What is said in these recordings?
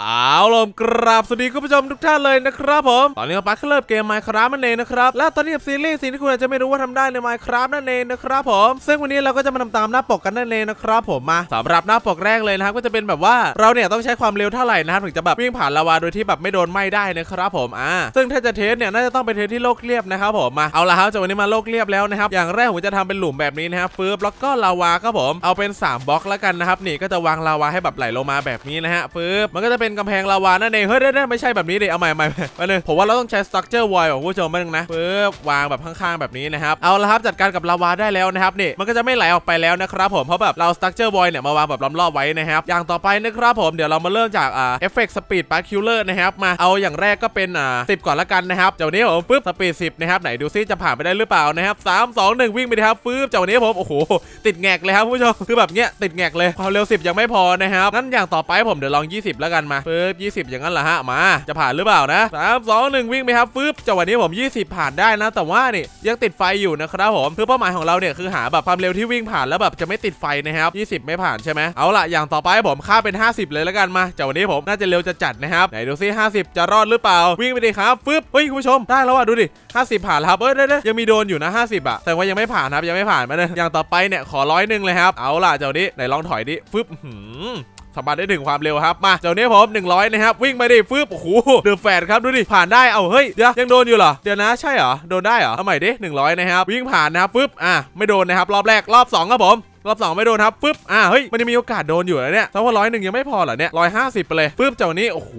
เอาลมกราบสวัสดีคุณผู้ชมทุกท่านเลยนะครับผม ตอนนี้เราปักเริ่มเกม Minecraft นั่นเองนะครับ และตอนนี้กับซีรีส์สิ่งที่คุณอาจจะไม่รู้ว่าทำได้ใน Minecraft นั่นเองนะครับผม ซึ่งวันนี้เราก็จะมาทำตามหน้าปกกันนั่นเองนะครับผมมาสำหรับหน้าปกแรกเลยนะครับก็จะเป็นแบบว่าเราเนี่ยต้องใช้ความเร็วเท่าไหร่นะครับถึงจะแบบวิ่งผ่านลาวาโดยที่แบบไม่โดนไหม้ได้นะครับผมอ่าซึ่งถ้าจะเทสเนี่ยน่าจะต้องเป็นเทสที่โลกเรียบนะครับผมมาเอาละครับจากวันนี้มาโลกเรียบแล้วนะครับอย่างแรกผมจะทำเป็นหลุมแบบนี้นะครับฟืบแล้วก็ลาวาครับผมเอาเป็น 3บล็อกแล้วกันนะครับนี่ก็จะวางลาวาให้แบบไหลลงมาแบบนี้นะฮะฟืบมันก็จะเป็นกำแพงลาวานั่นเองเฮ้ยเด้ไม่ใช่แบบนี้เดิเอาใหม่ใหม่มาเลยผมว่าเราต้องใช้ structure wall ของผู้ชมบ้างนะฟืบวางแบบข้างๆแบบนี้นะครับเอาละครับจัดการกับลาวาได้แล้วนะครับนี่มันก็จะไม่ไหลออกไปแล้วนะครับผมเพราะแบบเรา structure wall เนี่ยมาวางแบบล้อมรอบไว้นะครับอย่างต่อไปนะครับผมเดี๋ยวเรามาเริ่มจากอ่า effect speed particular นะครับมาเอาอย่างแรกก็เป็นอ่า10ก่อนละกันนะครับจากวันนี้ผมปึ๊บ speed 10นะครับไหนดูซิจะผ่านไปได้หรือเปล่านะครับ3 2 1วิ่งไปครับฟืบจากวันนี้ผมโอ้โหติดแงกเลยครับผู้ชมคือแบบเนี้ยติดแงกเลยความเร็ว 10 ยังไม่พอนะครับงั้นอย่างต่อไปผมเดี๋ยวลอง 20 แล้วกันมาปึ๊บ20 อย่างนั้นเหรอฮะมา จะผ่านหรือเปล่านะ3 2 1 วิ่งไปครับฟืบจากวันนี้ผม 20 ผ่านได้นะ แต่ว่านี่ยังติดไฟอยู่นะครับผมคือเป้าหมายของเราเนี่ยคือหาแบบความเร็วที่วิ่งผ่านแล้วแบบจะไม่ติดไฟนะครับ20 ไม่ผ่านใช่ไหมเอาล่ะอย่างต่อไปผมค่าเป็น 50 เลยแล้วกันมาจากวันนี้ผมน่าจะเร็วจะจัดนะครับไหนดูซิ50 จะรอดหรือเปล่า วิ่งไปดิครับฟึ๊บเฮ้ยคุณผู้ชมได้แล้วอะดูดิ50 ผ่านครับเอ้ยได้ได้ยังมีโดนอยู่นะ 50อะแต่ว่ายังไม่ผ่านครับยังไม่ผ่านมาเลยอย่างต่อไปเนี่ยขอร้อยหนึ่งเลยครับเอาล่ะเจ้านี้ไหนลองถอยดิฟึบหืม สามารถได้ถึงความเร็วครับมาเจ้านี้ผม100นะครับวิ่งไปดิฟืบโอ้โหเดือดแฟดครับดูดิผ่านได้เอาเฮ้ยเดี๋ยวยังโดนอยู่เหรอเดี๋ยวนะใช่เหรอโดนได้เหรอเอาใหม่ดิ100นะครับวิ่งผ่านนะครับฟึบอะไม่โดนนะครับรอบแรกรอบสองครับผม รอบสองไม่โดนครับปึ๊บอ่าเฮ้ยมันยังมีโอกาสโดนอยู่นะเนี่ยแต่ว่าร้อยหนึ่งยังไม่พอเหรอเนี่ยร้อยห้าสิบไปเลยปึ๊บเจ้านี้โอ้โห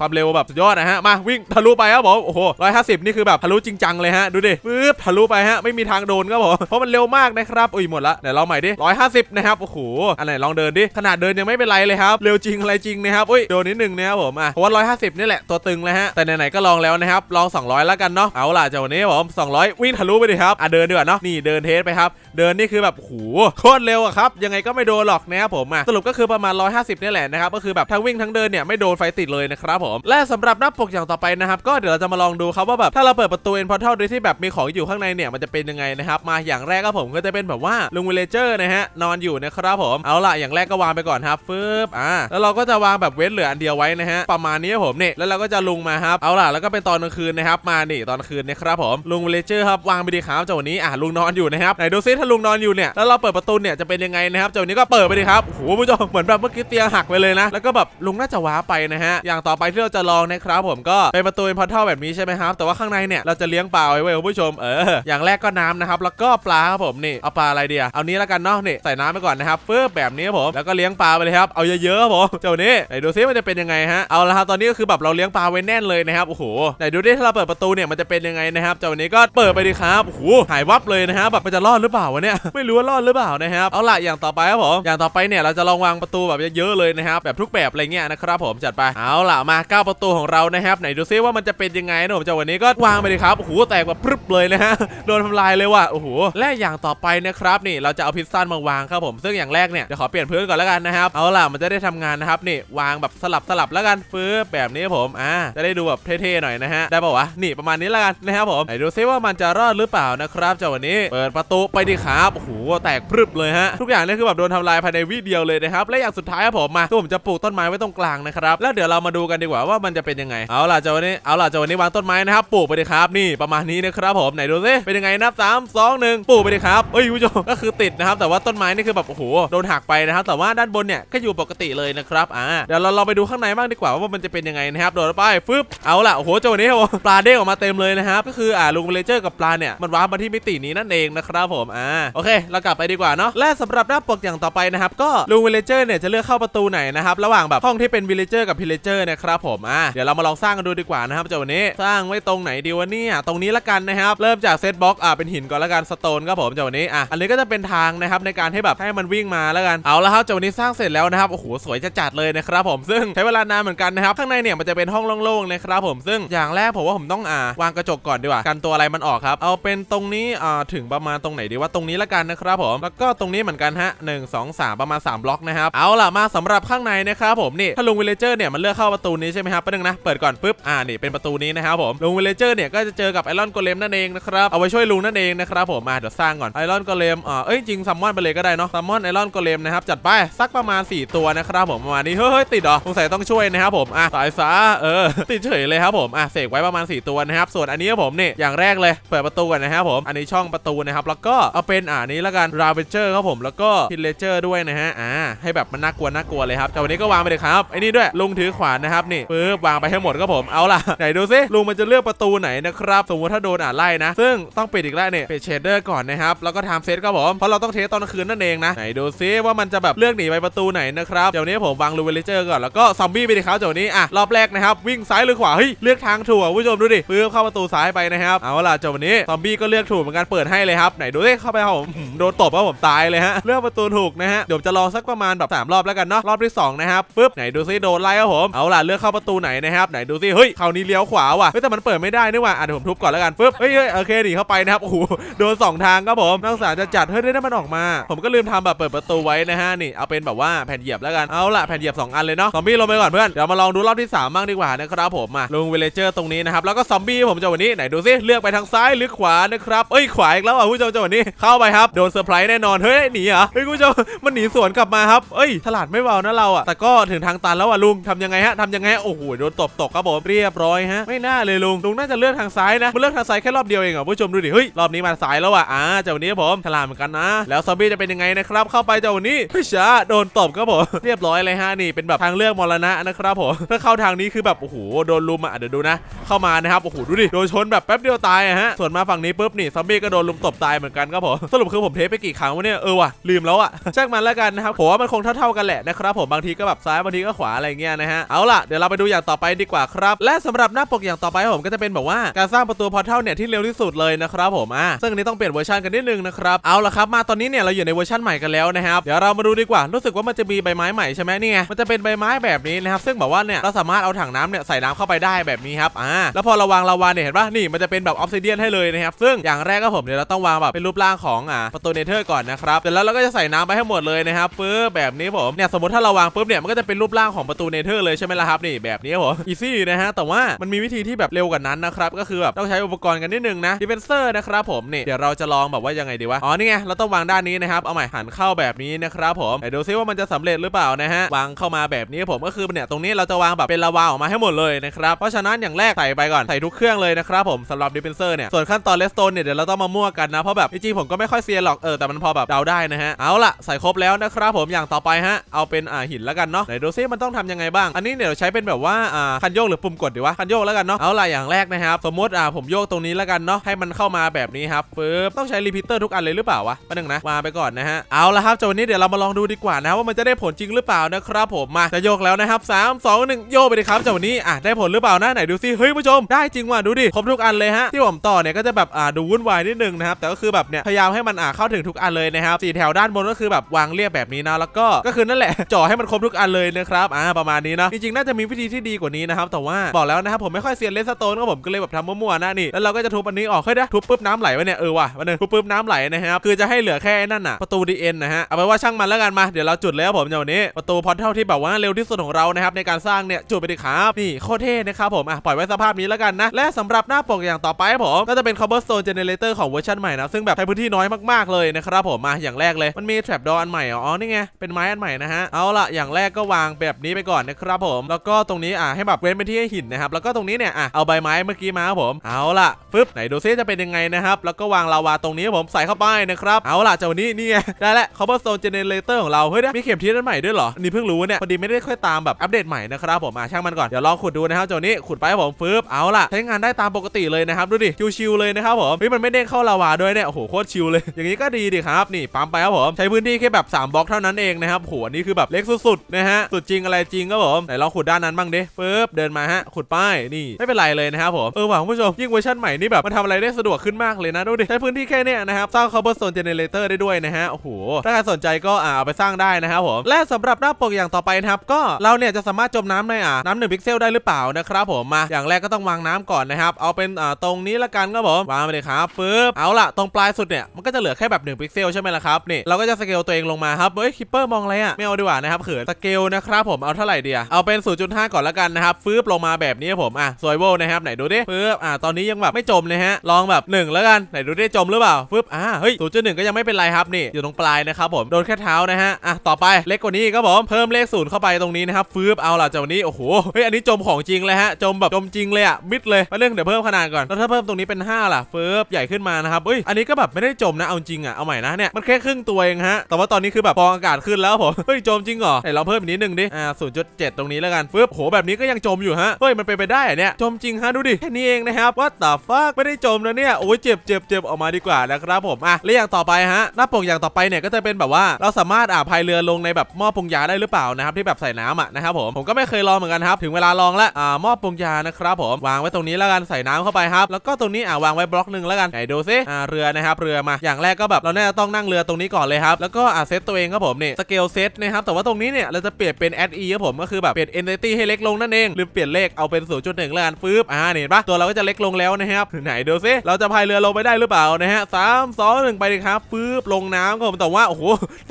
ความเร็วแบบสุดยอดนะฮะมาวิ่งทะลุไปครับผมโอ้โหร้อยห้าสิบนี่คือแบบทะลุจริงจังเลยฮะดูดิปึ๊บทะลุไปฮะไม่มีทางโดนครับผมเพราะมันเร็วมากนะครับอุ้ยหมดละไหนลองใหม่ดิร้อยห้าสิบนะครับโอ้โหอันไหนลองเดินดิขนาดเดินยังไม่เป็นไรเลยครับเร็วจริงอะไรจริงนะครับอุ้ยโดนนิดนึงนะครับผมอะเพราะว่าร้อยห้าสิบนี่แหละตัวตึงเลยฮะแต่ไหนๆก็ลองแล้วนะครับลอง200แล้วกันเนาะเอาล่ะเจ้านี้ผม200วิ่งทะลุไปดิครับอะเดินดีกว่าเนาะนี่เดินเทสไปครับเดินนี่คือแบบโอ้โหโคตรเร็วอะครับยังไงก็ไม่โดนหรอกนะครับผมอะสรุปก็คือประมาณ 150นี่แหละนะครับก็คือแบบทั้งวิ่งทั้งเดินเนี่ยไม่โดนไฟติดเลยนะครับผมและสำหรับหน้าปกอย่างต่อไปนะครับก็เดี๋ยวเราจะมาลองดูครับว่าแบบถ้าเราเปิดประตูเอ็นพอร์ทัลโดยที่แบบมีของอยู่ข้างในเนี่ยมันจะเป็นยังไงนะครับมาอย่างแรกก็ผมก็จะเป็นแบบว่าลุงวิเลเจอร์นะฮะนอนอยู่นะครับผมเอาล่ะอย่างแรกก็วางไปก่อนครับฟึบอ่าแล้วเราก็จะวางแบบเว้นเหลืออันเดียวไว้นะฮะประมาณนี้ผมเนี่ยแล้วเราก็จะลุงมาครับเอาล่ะแล้วก็เป็นตอนกลางคืนนะครับมานี่ตอนคืนนะครับผมลุงวิเลเจอร์ครับวางไปดีครับจ้าวันนี้อะลุงนอนอยู่นะครับไหนดูซิถ้าลุงนอนอยู่เนี่ยแล้วเราเปิดประตูเนี่ยจะเป็นยังไงนะครับเจ้าวันนี้ก็เปิดไปดีครับโอ้โหผู้ชมเหมือนแบบเมื่อกี้เตียงหักไปเลยนะ แล้วก็แบบลุงน่าจะว้าไปนะฮะ อย่างต่อไปที่เราจะลองนะครับผมก็เป็นประตูเป็นพอร์ทัลแบบนี้ใช่ไหมครับ แต่ว่าข้างในเนี่ยเราจะเลี้ยงปลาไว้เว้ผู้ชม เออ อย่างแรกก็น้ำนะครับ แล้วก็ปลาครับผมนี่ เอาปลาอะไรเดียเอานี้แล้วกันเนาะนี่ใส่น้ำไปก่อนนะครับเฟึบแบบนี้ครับผม แล้วก็เลี้ยงปลาไปเลยครับ เอาเยอะๆครับผม เจ้านี้ไหนดูซิมันจะเป็นยังไงฮะ เอาละครับตอนนี้ก็คือแบบเราเลี้ยงปลาไว้แน่นเลยนะครับ โอ้โห ไหนดูดิถ้าเราเปิดประตูเนี่ยมันจะเป็นยังไงนะครับ เจ้านี้ก็เปิดไปดีครับ โอ้โห หายวับเลยนะฮะ แบบมันจะรอดหรือเปล่าวะเนี่ย ไม่รู้ว่ารอดหรือเปล่านะครับเอาละอย่างต่อไปครับผมอย่างต่อไปเนี่ยเราจะลองวางประตูแบบเยอะๆเลยนะครับแบบทุกแบบอะไรเงี้ยนะครับผมจัดไปเอาล่ะมาเก้าประตูของเรานะครับไหนดูซิว่ามันจะเป็นยังไงนะผมจ้าวันนี้ก็วางไปดีครับโอ้โหแตกแบบพรึบเลยนะฮะโดนทำลายเลยว่ะโอ้โหและอย่างต่อไปนะครับนี่เราจะเอาพิซซ่ามาวางครับผมซึ่งอย่างแรกเนี่ยเดี๋ยวขอเปลี่ยนพื้นก่อนแล้วกันนะครับเอาล่ะมันจะได้ทำงานนะครับนี่วางแบบสลับสลับแล้วกันฟื้บแบบนี้ครับผมอ่าจะได้ดูแบบเท่ๆหน่อยนะฮะได้ป่าวะนี่ประมาณนี้แล้วกันนะครับผมไหนดูซิว่ามันจะรอดหรือเปล่านะครับจ้าวันนี้เปิดประตูไปดิครับโอ้โหแตกพรึบเลยฮะทุกอย่างเนี่ยคือแบบโดนทำลายภายในวิเดียวเลยนะครับและอย่างสุดท้ายครับผมมาตัวผมจะปลูกต้นไม้ไว้ตรงกลางนะครับแล้วเดี๋ยวเรามาดูกันดีกว่าว่ามันจะเป็นยังไงเอาล่ะเจ้าวันนี้เอาล่ะเจ้าวันนี้วางต้นไม้นะครับปลูกไปดิครับนี่ประมาณนี้นะครับผมไหนดูซิเป็นยังไงนับสามสองหนึ่งปลูกไปดิครับเอ้ยคุณผู้ชมก็คือติดนะครับแต่ว่าต้นไม้นี่คือแบบโอ้โหโดนหักไปนะครับแต่ว่าด้านบนเนี่ยก็อยู่ปกติเลยนะครับอ่าเดี๋ยวเราเราไปดูข้างในบ้างดีกว่าว่ามันจะเป็นยังไงนะครับโดดไปฟึบเอาล่ะโอ้โหเจ้าวันนี้ครับผมปลาเด้งออกมาเต็มเลยนะครับก็คืออ่าลุงเลเจอร์กับปลาเนี่ยมันว้ามาที่มิตินี้นั่นเองนะครับผมอ่าโอเค เรากลับไปดีกว่าเนาะและสำหรับหน้าปกอย่างต่อไปนะครับก็ลุงวิลเลเจอร์เนี่ยจะเลือกเข้าประตูไหนนะครับระหว่างแบบห้องที่เป็นวิลเลเจอร์กับพิลเลเจอร์นะครับผมอ่าเดี๋ยวเรามาลองสร้างกันดูดีกว่านะครับเจ้าวันนี้สร้างไว้ตรงไหนดีวะเนี่ยตรงนี้ละกันนะครับเริ่มจากเซตบล็อกอ่าเป็นหินก่อนละกันสโตนครับผมเจ้าวันนี้อะอันนี้ก็จะเป็นทางนะครับในการให้แบบให้มันวิ่งมาล้วกันเอาละครับเจ้าวันนี้สร้างเสร็จแล้วนะครับโอ้โหสวยจะจัดเลยนะครับผมซึ่งใช้เวลานานเหมือนกันนะครับข้างในเนี่ยมันจะเป็นห้องโล่งๆนะครับผมซึ่งอย่างแรกผมว่าผมต้องอ่าวางกระจกก่อนดีกว่ากันตัวอะไรมันออกครับเอาเป็นตรงนี้อ่าถึงประมาณตรงไหนดีว่าตรงนี้ละกันนะครับผมแล้วก็ตรงนี้เหมือนกันฮะ1 2 3ประมาณ 3 บล็อกนะครับ เอาล่ะมาสำหรับข้างในนะครับผมนี่ถ้าลุงวิลเลเจอร์เนี่ยมันเลือกเข้าประตูนี้ใช่ไหมครับประเด็นงนะเปิดก่อนปุ๊บอ่านี่เป็นประตูนี้นะครับผมลุงวิลเลเจอร์เนี่ยก็จะเจอกับไอรอนโกเลมนั่นเองนะครับเอาไว้ช่วยลุงนั่นเองนะครับผมมาเดี๋ยวสร้างก่อนไอรอนโกเลมอ่าเอ้ยจริงซัมมอนไปเลยก็ได้เนาะซัมมอนไอรอนโกเลมนะครับจัดไปสักประมาณ 4 ตัวนะครับผมประมาณนี้เฮ้ยติดหรอสงสัยต้องช่วยนะครับผมอะสายฟ้าเออติดเฉยเลยครับผมอะเสกไว้ประมาณ 4 ตัวนะครับส่วนอันนี้ผมนี่อย่างแรกเลยเปิดประตูก่อนนะครับผมอันนี้ช่องประตูนะครับแล้วก็เอาเป็นอ่านี้ละกันราเวเจอร์ครับผมแล้วก็พิลเลเจอร์ด้วยนะฮะอ่าให้แบบมันน่ากลัวน่ากลัวเลยครับแต่วันนี้ก็วางไปเลยครับไอ้นี่ด้วยลุงถือขวานนะครับนี่ปึ๊บวางไปให้หมดครับผมเอาล่ะไหนดูซิลุงมันจะเลือกประตูไหนนะครับสมมติถ้าโดนอ่าไล่นะ ซึ่งต้องปิดอีกแล้วเนี่ยปิดเชดเดอร์ก่อนนะครับแล้วก็ไทม์เซตครับผมเพราะเราต้องเทสตอนกลางคืนนั่นเองนะไหนดูซิว่ามันจะแบบเลือกหนีไปประตูไหนนะครับเดี๋ยวนี้ผมวางลูเวลเจอร์ก่อนแล้วก็ซอมบี้ไปดิครับเดี๋ยวนี้อะรอบแรกนะครับวิ่งซ้ายหรือขวาเฮ้ยเลือกทางถูกผู้ชมดูดิปึ๊บเข้าประตูซ้ายไปนะครับเอาล่ะจ้าวันนี้ซอมบี้ก็เลือกถูกเหมือนกันเปิดให้เลยครับไหนดูซิเข้าไปครับผมโดนตบครับผมตายเลยฮะเลือกประตูถูกนะฮะเดี๋ยวจะรอสักประมาณแบบสามรอบแล้วกันเนาะรอบที่สองนะครับปึ๊บไหนดูซิโดนไล่ครับผมเอาล่ะเลือกเข้าประตูไหนนะครับไหนดูซิเฮ้ยคราวนี้เลี้ยวขวาว่ะเฮ้ยแต่มันเปิดไม่ได้นี่หว่าอะเดี๋ยวผมทุบก่อนแล้วกันปึ๊บเฮ้ยเฮ้ยโอเคหนีเข้าไปนะครับโอ้โหโดนสองทางครับผมนักศึกษาจะจัดเฮ้ยได้มันออกมา ผมก็ลืมทำแบบเปิดประตูไว้นะฮะนี่เอาเป็นแบบว่าแผ่นเหยียบแล้วกันเอาล่ะแผ่นเหยียบสองอันเลยเนาะซอมบี้ลงไปก่อนเพื่อนเดี๋ยวมาลองดูรอบที่สามบ้างดีกว่านะครับผมมาลงเวลเจอร์ตรงนี้นะครับแล้วก็ซอมบี้ผมจะวันนี้ไหนดูซิเลือกไปทางซ้ายหรือขวานะครับเอ้ยขวาอีกแล้วอะผู้ชมจะวันนี้เข้าไปครับโดนเซอร์ไพรส์แน่นอนเฮ้ยหนีเหรอเฮ้ยคุณผู้ชมมันหนีสวนกลับมาครับเอ้ยฉลาดไม่เบานะเราอะแต่ก็ถึงทางตันแล้วอะลุงทำยังไงฮะทำยังไงฮะโอ้โหโดนตบตกครับผมเรียบร้อยฮะไม่น่าเลยลุงลุงน่าจะเลือกทางซ้ายนะมันเลือกทางซ้ายแค่รอบเดียวเองอะผู้ชมดูดิเฮ้ยรอบนี้มาซ้ายแล้วอะอ่าเจ้าวันนี้ผมฉลาดเหมือนกันนะ แล้วซอมบี้จะเป็นยังไงนะครับเข้าไปเจ้าวันนี้เฮ้ยช้าโดนตบครับผมเรียบร้อยเลยฮะนี่เป็นแบบทางเลือกมรณะนะครับผมถ้าเข้าทางนี้คือแบบโอ้โหโดนลุมอะเดี๋ยวดูนะ เข้ามานะครับโอ้โหดูดิโดนชนแบบแป๊บเดียวตายฮะส่วนมาฝั่งนี้ปุ๊บนี่ซอมบี้ก็โดนลุมตบตายเหมือนกันครับผมสรุปคือผมเทปไปกี่ครั้งวะเนี่ยเออว่ะลืมแล้วอะช่างมันแล้วกันนะครับผมว่ามันคงเท่าๆกันแหละนะครับผมบางทีก็แบบซ้ายบางทีก็ขวาอะไรเงี้ยนะฮะเอาล่ะเดี๋ยวเราไปดูอย่างต่อไปดีกว่าครับ และสำหรับหน้าปกอย่างต่อไปผมก็จะเป็นแบบว่าการสร้างประตูพอร์ทัลเนี่ยที่เร็วที่สุดเลยนะครับผมอะซึ่งอันนี้ต้องเปลี่ยนเวอร์ชันกันนิดนึงนะครับเอาล่ะครับมาตอนนี้เนี่ยเราอยู่ในเวอร์ชันใหม่กันแล้วนะครับเดี๋ยวเรามาดูดีกว่ารู้สึกว่ามันจะมีใบไม้ใหม่ใช่ไหมนี่ไงมันจะเป็นใบไม้แบบนี้นะครับซึ่งแบบว่าเนี่ยเราสามารถเอาถังน้ำเนี่ยใส่น้ำเข้าไปได้แบบนี้ครับอ่าแล้วพอเราวางลาวาเนี่ยเห็นปะนี่มันจะเป็นแบบออฟซิเดียนให้เลยนะครับซึ่งอย่างแรกก็ผมเดี๋ยวเราต้องวางแบบเป็นรูปร่างของอ่าประตูเนเธอร์ก่อนนะครับเสร็จแล้วเราก็จะใส่น้ำไปให้หมดเลยนะครับปึ๊บแบบนี้ผมเนี่ยสมมติถ้าเราวางปุ๊บเนี่ยมันก็จะเป็นรูปร่างของประตูเนเธอร์เลยใช่ไหมล่ะครับนี่แบบนี้ครับผมอีซี่นะฮะแต่ว่ามันมีวิธีที่แบบเร็วกว่านั้นนะครับก็คือแบบต้องใช้อุปกรณ์กันนิดนึงนะดิเฟนเซอร์นะครับผมนี่เดี๋ยวเราจะลองแบบว่ายังไงดีวะอ๋อนี่ไงเราต้องวางด้านนี้นะครับเอาใหม่หันเข้าแบบนี้นะครับผมไหนดูซิว่ามันจะสำเร็จหรือเปล่านะฮะวางเข้ามาแบบนี้ผมก็คือเนี่ยตรงนี้เราจะวางแบบเป็นลาวาออกมาให้หมดเลยนะครับเพราะฉะนั้นอย่างแรกใส่ไปก่อนใส่ทุกเครื่องเลยนะครับผมสำหรับดิเฟนเซอร์เนี่ยส่วนขั้นตอนเลสโตนเนี่ยเดี๋ยวเราต้องมามั่วกันนะเพราะแบบจริงๆผมก็ไม่ค่อยเซียนหรอกเออแต่มันพอแบบเดาได้นะฮะเอาล่ะใส่ครบแล้วนะครับผมอย่างต่อไปฮะเอาเป็นอ่าหินแล้วกันเนาะไหนดูซิมันต้องทำยังไงบ้าง อันนี้เดี๋ยวใช้เป็นแบบว่าอ่าคันโยกหรือปุ่มกดดีวะคันโยกแล้วกันเนาะเอาล่ะอย่างแรกนะครับสมมติอ่าผมโยกตรงนี้แล้วกันเนาะให้มันเข้ามาแบบนี้ครับปึ๊บต้องใช้รีพิเตอร์ทุกอันเลยหรือเปล่าวะมาหนึ่งนะวาไปก่อนนะฮะเอาละครับจนวันนี้เดี๋ยวเรามาลองดูดีกว่านะว่ามันจะได้ผลจริงหรือเปล่านะครับผมมาจะโยกแล้วนะครับ3 2 1โยกไปเลยครับจนวันนี้อะได้ผลหรือเปล่านะไหนดูซิเฮ้ยผู้ชมได้จริงว่ะดูดิครบทุกอันเลยฮะที่ผมต่อเนี่ยก็จะแบบอ่าดูวุ่นวายนิดนึงนะครับแต่ก็คือแบบเนี่ยพยายามให้มันอ่าเข้าถึงทุกอันเลยนะครับสี่แถวด้านบนก็คือแบบวางเรียบแบบนี้นะแล้วก็ก็คือนั่นแหละจ่อให้มันครบทุกอันเลยนะครับอ่าประมาณนี้นะจริงๆน่าจะมีวิธีที่ดีกว่านี้นะครับแต่ว่าบอกแล้วนะครับผมไม่ค่อยเซียนเลสโตนก็ผมก็เลยแบบทำมั่วๆนะนี่แล้วเราก็จะทุบอันนี้ออกเฮ้ยนะทุบปุ๊บน้ำไหลวะเนี่ยเออว่ะวันนึงทุบปุ๊บน้ำไหลนะครับคือจะให้เหลือแค่ไอ้นั่นน่ะประตูดีเอ็นนะฮะเอาไปว่าช่างมันแล้วกันมาเดี๋ยวเราจุดแล้วผมเดี๋ยวนี้ประตูพอร์ทัลที่แบบว่าเร็วที่สุดของเรานะครับในการสร้างเนี่ยจุดไปดิครับนี่โคตรเท่นะครับผมอะปล่อยไว้สภาพนี้แล้วกันนะและสำหรับหน้าปกอย่างต่อไปครับผมก็จะเป็น cobblestone generator ของเวอร์ชันใหม่นะซึ่งแบบใช้พื้นที่น้อยมากๆเลยนะครับผมมาอย่างแรกเลยมันมี trap door อันใหม่อ๋ออ๋อนี่ไงเป็นไม้อันใหม่นะฮะเอาละอย่างแรกก็วางแบบนี้ไปก่อนนะครับผม แล้วก็ตรงนี้อะให้แบบเว้นเป็นที่ให้หินนะครับแล้วก็ตรงนี้เนี่ยอะเอาใบไม้เมื่อกี้มาครับผมเอาละฟึบไหนดูซิจะเป็นยังไงนะครับแล้วก็วางลาวาตรงนี้ผมใส่เข้าไปนะครับเอาละจ้านี้นี่ไงได้แล้ว cobblestone generator ของเราเฮ้ยมีเข็มทิศอันใหม่ด้วยเหรอนี่เพิ่งรู้เนี่ยพอดีไม่ได้ค่อยตามแบบอัปเดตใหม่นะครับผมอะช่างมันก่อนเดี๋ยวลองขุดดูนะครับจ้านี้ขุดไปครับผมฟึบเอาละใช้งานได้ตามปกติเลยนะครับดูดิชิวๆเลยนะครับผมเฮ้ยมันไม่เด้งเข้าลาวาด้วยเนี่ยโอ้โหโคตรชิวเลย อย่างนี้ก็ดีดิครับนี่ปั๊มไปครับผมใช้พื้นที่แค่แบบ3บล็อกเท่านั้นเองนะครับโหอันนี้คือแบบเล็กสุดๆนะฮะสุดจริงอะไรจริงครับผมไหนลองขุดด้านนั้นบ้างดิปึ๊บเดินมาฮะขุดป้ายนี่ไม่เป็นไรเลยนะครับผมเออว่ะคุณผู้ชมยิ่งเวอร์ชันใหม่นี่แบบมันทำอะไรได้สะดวกขึ้นมากเลยนะดูดิใช้พื้นที่แค่เนี้ยนะครับสร้าง cobblestone generator ได้ด้วยนะฮะโอ้โหถ้าใครสนใจก็อ่าเอาไปสร้างได้นะครับผมและสำหรับหน้าปกอย่างต่อไปนะครับก็เราเนี่ยจะสามารถจมน้ำในอ่าน้ำหนึ่งพิกเซลได้หรือเปล่านะครับผมมาอย่างแรกก็ต้องวางน้ำก่อนนะครับเอาเป็นอ่าตรงนี้ละกันครับผมวางไปเลยครับปึ๊บเอาล่ะตรงปลายสุดเนี่ยมันก็จะเหลือแค่แบบ1พิกเซลใช่ไหมล่ะละครับนี่เราก็จะสเกลตัวเองลงมาครับเฮ้ยคิปเปอร์มองอะไรอะไม่เอาดีกว่านะครับเขินสเกลนะครับผมเอาเท่าไหร่เดีอะเอาเป็น 0.5 ก่อนละกันนะครับฟืบลงมาแบบนี้ผมอะซอยโวนะครับไหนดูดิฟืบอะตอนนี้ยังแบบไม่จมเลยฮะลองแบบหนึ่งแล้วกันไหนดูดิจมหรือเปล่าฟืบอะเฮ้ย0.1 ก็ยังไม่เป็นไรครับนี่อยู่ตรงปลายนะครับผมโดนแค่เท้านะฮะอะต่อไปเล็กกว่านี้กครับผมเพิ่มเลขศูนย์เข้าไปตรงนี้นะครับฟืบเอาล่ะจากวันนี้โอ้โหเฮ้ยอันนี้จมของจริงเลยฮะจมแบบจมจริงเลยอะมิดเลยมาเรื่องเดี๋ยวเพิ่มขนาดก่อนแล้วถ้าเพิ่มตรงนี้เป็น 5 ล่ะฟืบใหญ่ขึ้นมานะครับเฮ้ยอันนี้ก็แบบไม่ได้จมนะเอาจริงอะเอาใหม่นะเนี่ยมันแค่ครึ่งตัวเองฮะ แต่ว่าตอนนี้คือแบบฟองอากาศขึ้นแล้วผม เฮ้ยจมจริงเหรอไหนลองเพิ่มอีกนิดนึงดิ อ่า0.7ตรงนี้แล้วกันฟืบโหแบบนี้ก็ยังจมอยู่ฮะ เฮ้ยมันเป็นไปได้เนี่ย จมจริงฮะดูดิ แค่นี้เองนะครับว่าแต่ฟักไม่ได้จมนะเนี่ย โอ้ยเจ็บเจ็บเจ็บออกมาดีกว่านะครับผม อะแล้วอย่างต่อไปฮะ หน้าปกอย่างต่อไปเนี่ยก็จะเป็นแบบว่าเราสามารถอ่าพายเรือลงในแบบหม้อปรุงยาได้หรือเปล่านะครับที่แบบใส่น้ำอะนะครับผม ผมก็ไม่เคยลองเหมือนกันครับถึงเวลาลองล้วอ่าหม้อปรุงยานะครับผมวางไว้ตรงนี้แล้วกันใส่น้ำเข้าไปครับแล้วก็ตรงนี้อ่าวางไว้บล็อกหนึ่งแล้วกันไหนดูซิอ่าเรือนะครับเรือมาอย่างแรกก็แบบเราแน่ต้องนั่งเรือตรงนี้ก่อนเลยครับ แล้วก็อ่าเซตตัวเองครับผมนี่สเกลเซตนะครับ แต่ว่าตรงนี้เนี่ยเราจะเปลี่ยนเป็น add e ครับผมก็คือแบบเปลี่ยน entity ให้เล็กลงนั่นเองหรือเปลี่ยนเลขเอาเป็น 0.1แล้วกันฟืบอ่าเห็นปะตัวเราก็จะเล็กลงแล้วนะครับไหนดูซิเราจะพายเรือลงไปได้หรือเปล่านะฮะสามสองหนึ่งไปเลยครับฟืบลงน้ำครับผมแต่ว่าโอ้โห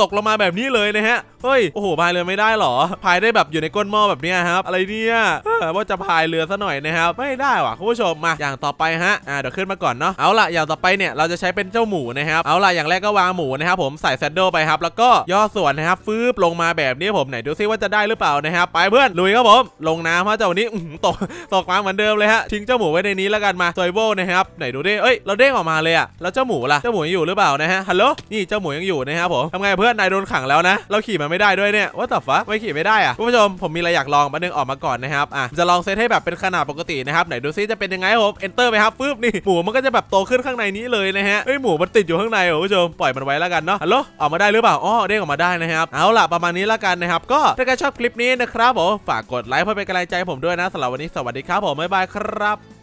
ตกลงมาแบบนี้เลยนะฮะเฮ้ยโอ้โหพายเรือไม่ได้หรอพายได้แบบอยู่ในก้นหม้อแบบนี้ครับอะไรเนี่ยว่าจะพายเรือซะหน่อยนะครับไม่ได้ว่ะคุณผู้ชมมาอย่างต่อไปฮะอ่าเดี๋ยวขึ้นมาก่อนเนาะเอาล่ะอย่างต่อไปเนี่ยเราจะใช้เป็นเจ้าหมูนะครับเอาล่ะอย่างแรกก็วางหมูนะครับผมใส่แซดเดิลไปครับแล้วก็ย่อส่วนนะครับฟืบลงมาแบบนี้ผมไหนดูซิว่าจะได้หรือเปล่านะครับไปเพื่อนลุยครับผมลงน้ำฮะเจ้าวันนี้ตกตกมาเหมือนเดิมเลยฮะทิ้งเจ้าหมูไว้ในนี้แล้วกันมาซอยโวนะครับไหนดูดิเอ้ยเราเด้งออกมาเลยอะแล้วเจ้าหมูล่ะเจ้าหมูยังอยู่หรือเปล่านะฮะฮัลโหลนี่เจ้าหมูยังอยู่นะครับผมทำไงเพื่อนนายโดนขังแล้วนะเราขี่มันไม่ได้ด้วยเนี่ยว่าแต่ฟ้าไม่ขี่ไม่ได้อะคุณผู้ชมผมมีอะไรอยากลองมานึงออกมาก่อนนะครับอะจะลองเซตให้แบบเป็นขนาดปกตินะครับไหนดูซิจะเป็นยังไงครับผม enter ไปครับปึ๊บนี่หมูมันก็จะแบบโตขึ้นข้างในนี้เลยนะฮะเอ้ยหมูมันติดอยู่ข้างในคุณผู้ชมปล่อยมันไว้แล้วกันเนาะฮัลโหลออกมาได้หรือเปล่าอ๋อเด้งออกมาได้นะครับเอาล่ะประมาณนี้แล้วกันนะครับก็ถ้าใครชอบคลิปนี้นะครับผมฝากกดไลค์เพื่อเป็นกำลังใจให้ผมด้วยนะสำหรับวันนี้สวัสดีครับผมบ๊ายบายครับ